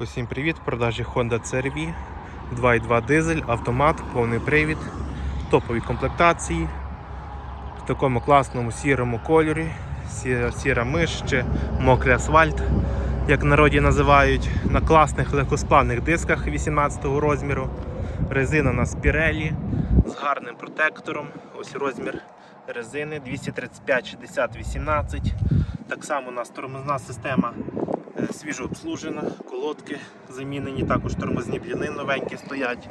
Усім привіт! В продажі Honda CR-V 2.2 дизель, автомат, повний привід, топові комплектації в такому класному сірому кольорі, сіра, миш чи мокрий асфальт, як в народі називають, на класних легкосплавних дисках 18 розміру. Резина на спірелі з гарним протектором. Ось розмір резини 235 60 18 Так само у нас тормозна система свіжо обслужена, колодки замінені, також тормозні бліни новенькі стоять.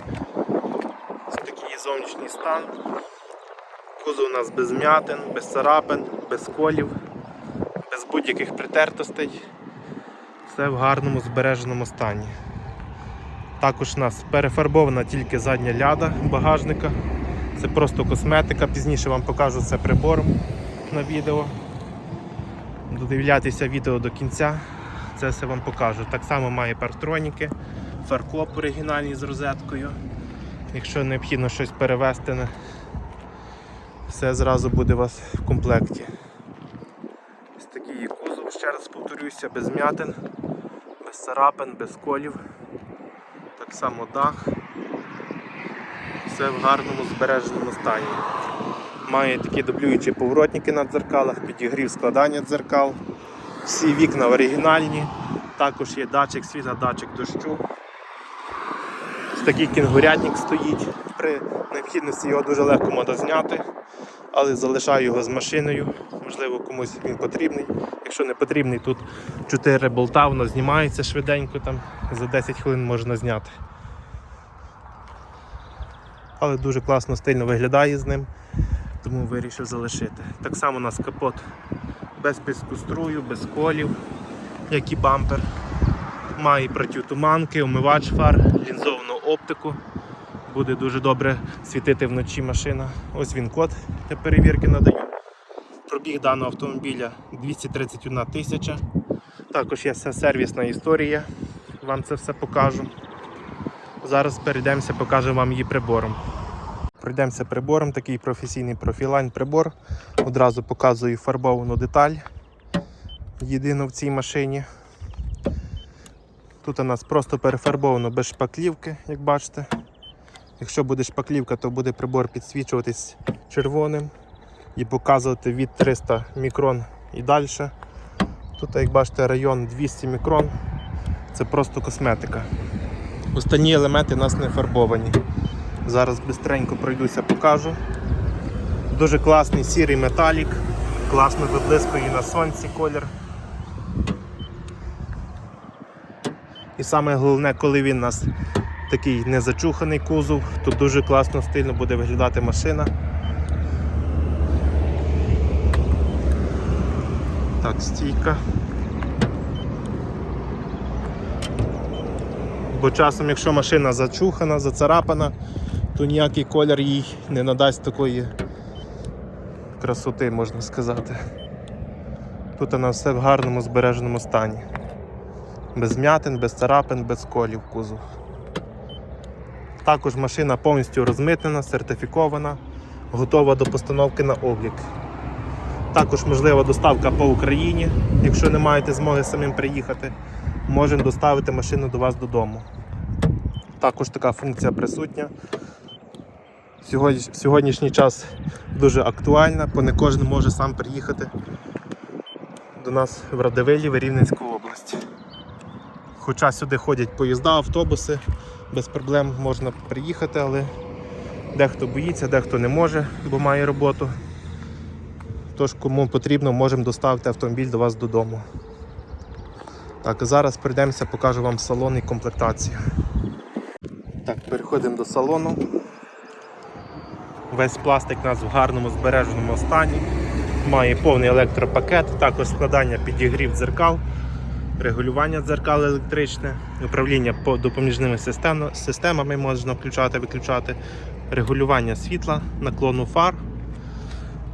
Такий зовнішній стан. Кузов у нас без м'ятин, без царапин, без колів, без будь-яких притертостей. Все в гарному збереженому стані. Також у нас перефарбована тільки задня ляда багажника. Це просто косметика, пізніше вам покажу це прибором на відео. Додивляйтеся відео до кінця, це все вам покажу. Так само має партроніки, фаркоп оригінальний з розеткою. Якщо необхідно щось перевезти, все зразу буде у вас в комплекті. Ось такий є кузов, ще раз повторюся, без м'ятин, без царапин, без колів. Так само дах. Все в гарному збереженому стані. Має такі дублюючі поворотники на дзеркалах, підігрів складання дзеркал. Всі вікна оригінальні. Також є датчик світла, датчик дощу. Такий кінгурятник стоїть. При необхідності його дуже легко можна зняти, але залишаю його з машиною. Можливо, комусь він потрібний. Якщо не потрібний, тут 4 болта, воно знімається швиденько, там за 10 хвилин можна зняти. Але дуже класно стильно виглядає з ним, тому вирішив залишити. Так само у нас капот без піску струю, без колів, як і бампер. Має протитуманки, омивач фар, лінзовану оптику. Буде дуже добре світити вночі машина. Ось він код для перевірки надаю. Пробіг даного автомобіля 231 тисяча. Також є вся сервісна історія. Вам це все покажу. Зараз перейдемося, покажу вам її прибором. Пройдемося прибором, такий професійний профілайн прибор. Одразу показую фарбовану деталь. Єдину в цій машині. Тут у нас просто перефарбовано без шпаклівки, як бачите. Якщо буде шпаклівка, то буде прибор підсвічуватись червоним і показувати від 300 мікрон і далі. Тут, як бачите, район 200 мікрон. Це просто косметика. Останні елементи у нас не фарбовані. Зараз бистренько пройдуся, покажу. Дуже класний сірий металік, класно виблискує на сонці колір. І саме головне, коли він у нас такий незачуханий кузов, то дуже класно стильно буде виглядати машина. Так, стійка. Бо часом, якщо машина зачухана, зацарапана, то ніякий колір їй не надасть такої красоти, можна сказати. Тут нас все в гарному збереженому стані. Без м'ятин, без царапин, без колів кузов. Також машина повністю розмитнена, сертифікована, готова до постановки на облік. Також можлива доставка по Україні, якщо не маєте змоги самим приїхати, можемо доставити машину до вас додому. Також така функція присутня. В сьогоднішній час дуже актуальна, бо не кожен може сам приїхати до нас в Радивилі, в Рівненську область. Хоча сюди ходять поїзда, автобуси, без проблем можна приїхати, але дехто боїться, дехто не може, бо має роботу. Тож, кому потрібно, можемо доставити автомобіль до вас додому. Так, зараз прийдемося, покажу вам салон і комплектацію. Так, переходимо до салону. Весь пластик у нас в гарному збереженому стані. Має повний електропакет, також складання підігрів дзеркал, регулювання дзеркал електричне, управління допоміжними системами можна включати, виключати, регулювання світла, наклону фар,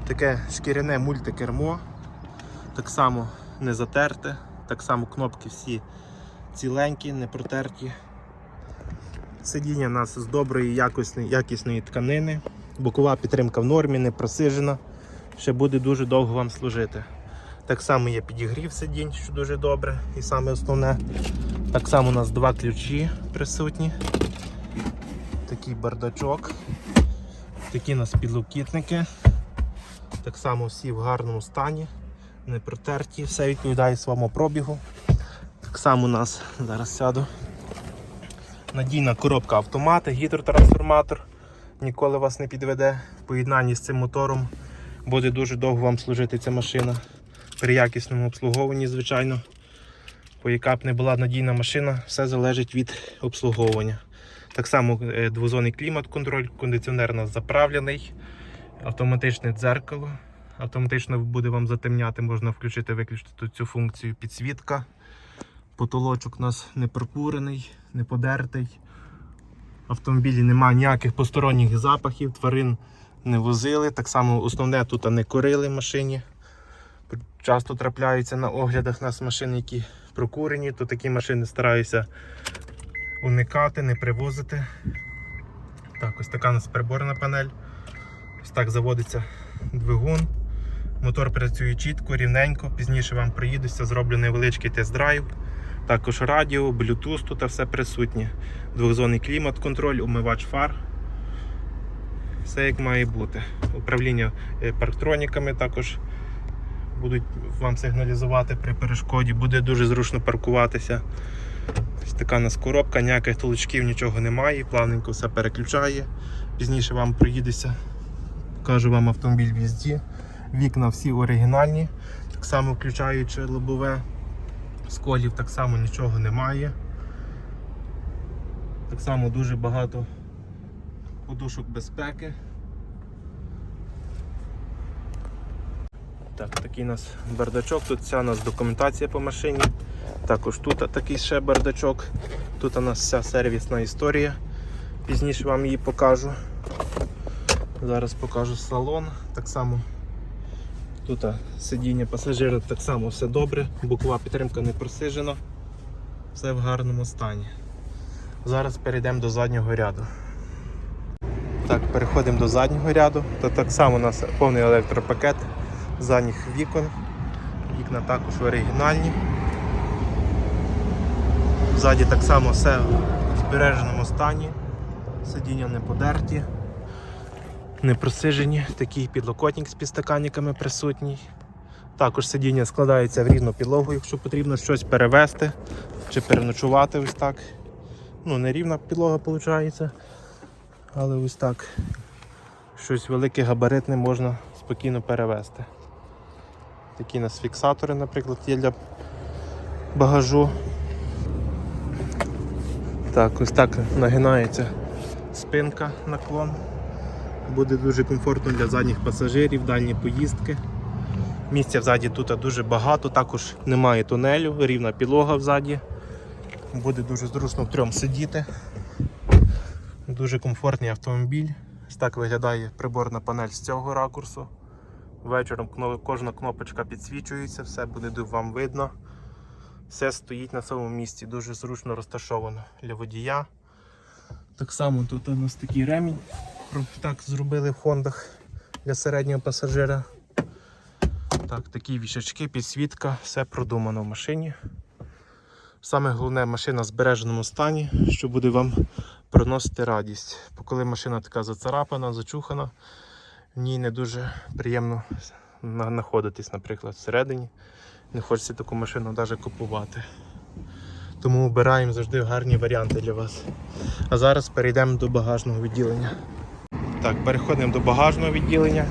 таке шкіряне мультикермо, так само не затерте, так само кнопки всі ціленькі, не протерті. Сидіння у нас з доброї якісної, якісної тканини. Бокова підтримка в нормі, не просижена. Ще буде дуже довго вам служити. Так само є підігрів сидінь, що дуже добре. І саме основне Так само у нас два ключі присутні. Такий бардачок. Такі у нас підлокітники. Так само всі в гарному стані, не протерті, все відповідає своєму пробігу. Так само у нас зараз сяду. Надійна коробка автомати, гідротрансформатор. Ніколи вас не підведе. В поєднанні з цим мотором буде дуже довго вам служити ця машина. При якісному обслуговуванні, звичайно. Яка б не була надійна машина, все залежить від обслуговування. Так само е, двозонний клімат-контроль, кондиціонер у нас заправлений, автоматичне дзеркало. Автоматично буде вам затемняти, можна включити виключити цю функцію підсвітка. Потолочок у нас не прокурений, не подертий. Автомобілі немає ніяких посторонніх запахів, тварин не возили. Так само основне тут не корили в машині. Часто трапляються на оглядах нас машини, які прокурені, то такі машини стараюся уникати, не привозити. Так, ось така у нас приборна панель. Ось так заводиться двигун. Мотор працює чітко, рівненько. Пізніше вам приїдуся, зроблю невеличкий тест-драйв. Також радіо, Bluetooth тут все присутнє. Двохзонний клімат-контроль, умивач фар. Все як має бути. Управління е, парктроніками також будуть вам сигналізувати при перешкоді. Буде дуже зручно паркуватися. Ось така у нас коробка, ніяких толчків, нічого немає, плавненько все переключає. Пізніше вам приїдеться, покажу вам автомобіль в їзді. Вікна всі оригінальні, так само включаючи лобове. Сколів так само нічого немає. Так само дуже багато подушок безпеки. Так, такий у нас бардачок, тут вся у нас документація по машині. Також тут такий ще бардачок. Тут у нас вся сервісна історія. Пізніше вам її покажу. Зараз покажу салон. Так само тут сидіння пасажира так само все добре, бокова підтримка не просижена, все в гарному стані. Зараз перейдемо до заднього ряду. Так, переходимо до заднього ряду. Тут так само у нас повний електропакет задніх вікон. Вікна також оригінальні. Ззаді так само все в збереженому стані. Сидіння не подерті, не просижені, такий підлокотник з підстаканниками присутній. Також сидіння складається в рівну підлогу, якщо потрібно щось перевезти чи переночувати ось так. Ну, не рівна підлога виходить, але ось так. Щось велике габаритне можна спокійно перевезти. Такі у нас фіксатори, наприклад, є для багажу. Так, ось так нагинається спинка наклон. Буде дуже комфортно для задніх пасажирів, дальні поїздки. Місця взаді тут дуже багато, також немає тунелю, рівна підлога взаді. Буде дуже зручно в трьом сидіти. Дуже комфортний автомобіль. Так виглядає приборна панель з цього ракурсу. Вечором кожна кнопочка підсвічується, все буде вам видно. Все стоїть на своєму місці, дуже зручно розташовано для водія. Так само тут у нас такий ремінь. Так зробили в хондах для середнього пасажира. Так, такі вішачки, підсвітка, все продумано в машині. Саме головне машина в збереженому стані, що буде вам приносити радість. Бо коли машина така зацарапана, зачухана, в ній не дуже приємно знаходитись, наприклад, всередині. Не хочеться таку машину навіть купувати. Тому обираємо завжди гарні варіанти для вас. А зараз перейдемо до багажного відділення. Так, переходимо до багажного відділення.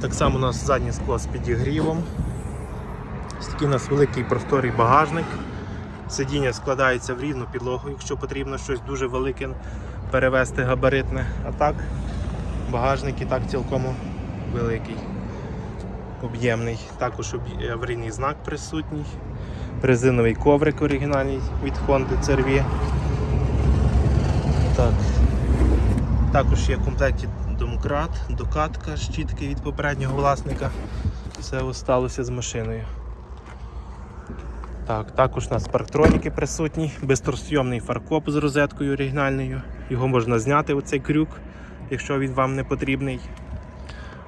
Так само у нас заднє скло з підігрівом. Ось такий у нас великий просторий багажник. Сидіння складається в рівну підлогу, якщо потрібно щось дуже велике перевезти габаритне. А так, багажник і так цілком великий, об'ємний. Також аварійний знак присутній. Резиновий коврик оригінальний від Honda CR-V. Так. Також є в комплекті домкрат, докатка, щітки від попереднього власника. Все осталося з машиною. Так, також у нас парктроніки присутні, безторсйомний фаркоп з розеткою оригінальною. Його можна зняти, оцей крюк, якщо він вам не потрібний.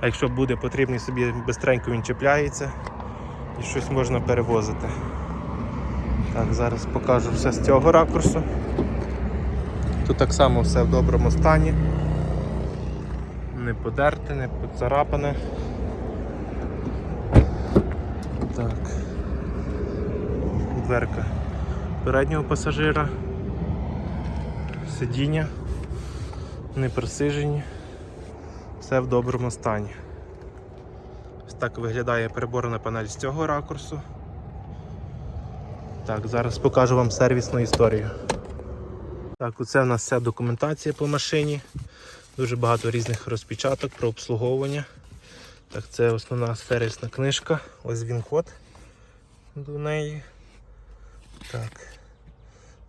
А якщо буде потрібний, собі бистренько він чіпляється і щось можна перевозити. Так, зараз покажу все з цього ракурсу. Тут так само все в доброму стані. Не подерте, не поцарапане. Так. Дверка переднього пасажира. Сидіння не присижені. Все в доброму стані. Ось так виглядає приборна панель з цього ракурсу. Так, зараз покажу вам сервісну історію. Так, оце в нас вся документація по машині. Дуже багато різних розпечаток про обслуговування. Так, це основна сервісна книжка. Ось він код до неї. Так.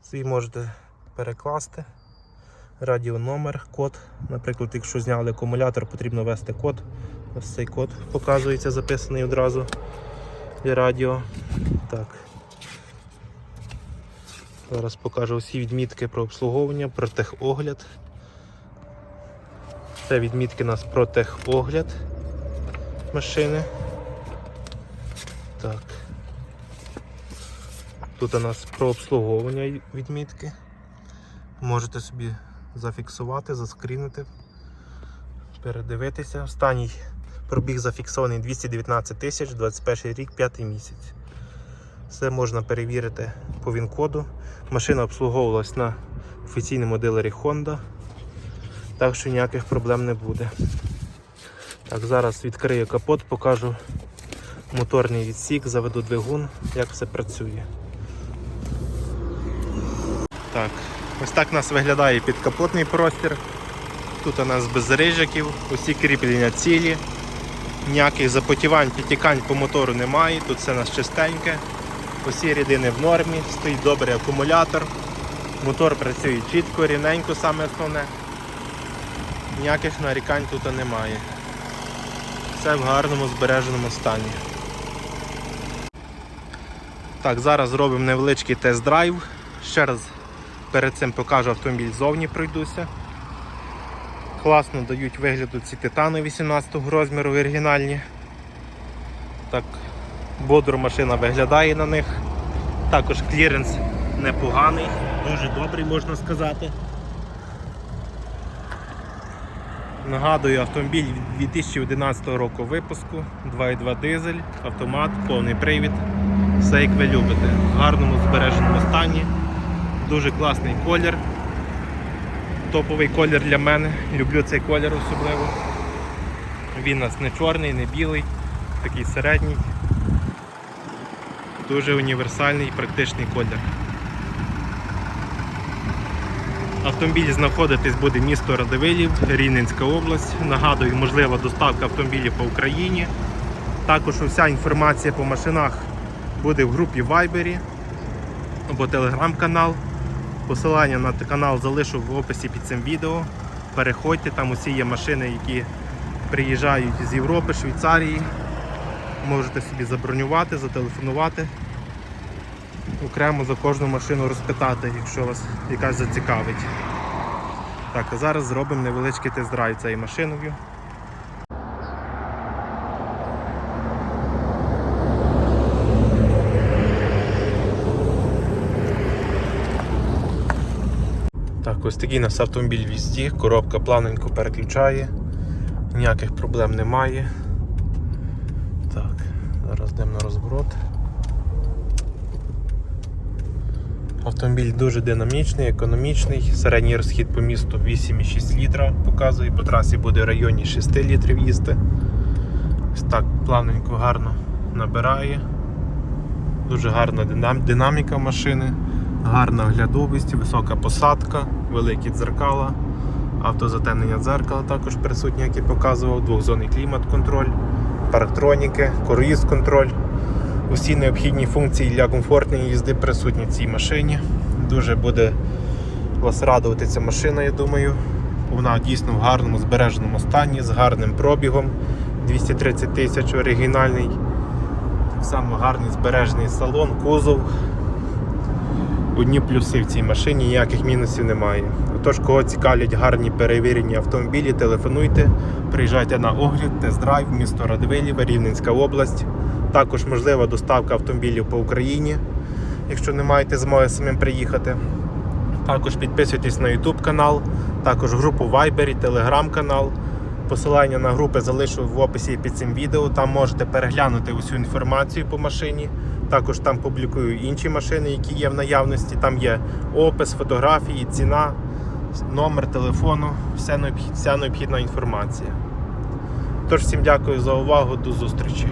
Свій можете перекласти. Радіономер, код. Наприклад, якщо зняли акумулятор, потрібно ввести код. Ось цей код показується, записаний одразу для радіо. Так. Зараз покажу всі відмітки про обслуговування, про техогляд. Це відмітки нас про техогляд машини. Так. Тут у нас про обслуговування відмітки. Можете собі зафіксувати, заскрінити, передивитися. Останній пробіг зафіксований 219 тисяч, 21 рік, 5 місяць. Все можна перевірити по ВІН-коду. Машина обслуговувалась на офіційному дилері Honda, так що ніяких проблем не буде. Так, зараз відкрию капот, покажу моторний відсік, заведу двигун, як все працює. Так, ось так у нас виглядає підкапотний простір. Тут у нас без рижиків, усі кріплення цілі, ніяких запотівань, підтікань по мотору немає, тут все у нас чистеньке. Усі рідини в нормі, стоїть добрий акумулятор, мотор працює чітко, рівненько, саме основне. Ніяких нарікань тут немає. Все в гарному збереженому стані. Так, зараз зробимо невеличкий тест-драйв. Ще раз перед цим покажу автомобіль ззовні пройдуся. Класно дають вигляду ці титани 18 розміру оригінальні. Так, бодро машина виглядає на них. Також кліренс непоганий, дуже добрий можна сказати. Нагадую, автомобіль 2011 року випуску, 2.2 дизель, автомат, повний привід. Все як ви любите. В гарному збереженому стані. Дуже класний колір. Топовий колір для мене. Люблю цей колір особливо. Він у нас не чорний, не білий, такий середній. Дуже універсальний і практичний колір. Автомобіль знаходитись буде місто Радивилів, Рівненська область. Нагадую, можлива доставка автомобілів по Україні. Також вся інформація по машинах буде в групі Viber або телеграм-канал. Посилання на канал залишу в описі під цим відео. Переходьте, там усі є машини, які приїжджають з Європи, Швейцарії. Можете собі забронювати, зателефонувати. Окремо за кожну машину розпитати, якщо вас якась зацікавить. Так, а зараз зробимо невеличкий тест-драйв цією машиною. Так, ось такий у нас автомобіль візді, коробка плавненько переключає, ніяких проблем немає. Так, зараз йдемо на розворот. Автомобіль дуже динамічний, економічний, середній розхід по місту 8,6 літра показує, по трасі буде в районі 6 літрів їсти. Так плавненько гарно набирає. Дуже гарна динаміка машини, гарна оглядовість, висока посадка, великі дзеркала, автозатемнення дзеркала також присутні, як я показував, двохзонний клімат-контроль, парктроніки, круїз-контроль. Усі необхідні функції для комфортної їзди присутні в цій машині. Дуже буде вас радувати ця машина, я думаю. Вона дійсно в гарному збереженому стані, з гарним пробігом 230 тисяч оригінальний. Так само гарний збережений салон, кузов. Одні плюси в цій машині, ніяких мінусів немає. Отож, кого цікавлять гарні перевірені автомобілі, телефонуйте, приїжджайте на огляд, тест-драйв, місто Радивилів, Рівненська область. Також можлива доставка автомобілів по Україні. якщо не маєте змоги самим приїхати. Також підписуйтесь на YouTube канал, також групу Viber, Telegram канал. Посилання на групи залишу в описі під цим відео. Там можете переглянути усю інформацію по машині. Також там публікую інші машини, які є в наявності. Там є опис, фотографії, ціна, номер телефону, вся необхідна інформація. Тож всім дякую за увагу, до зустрічі.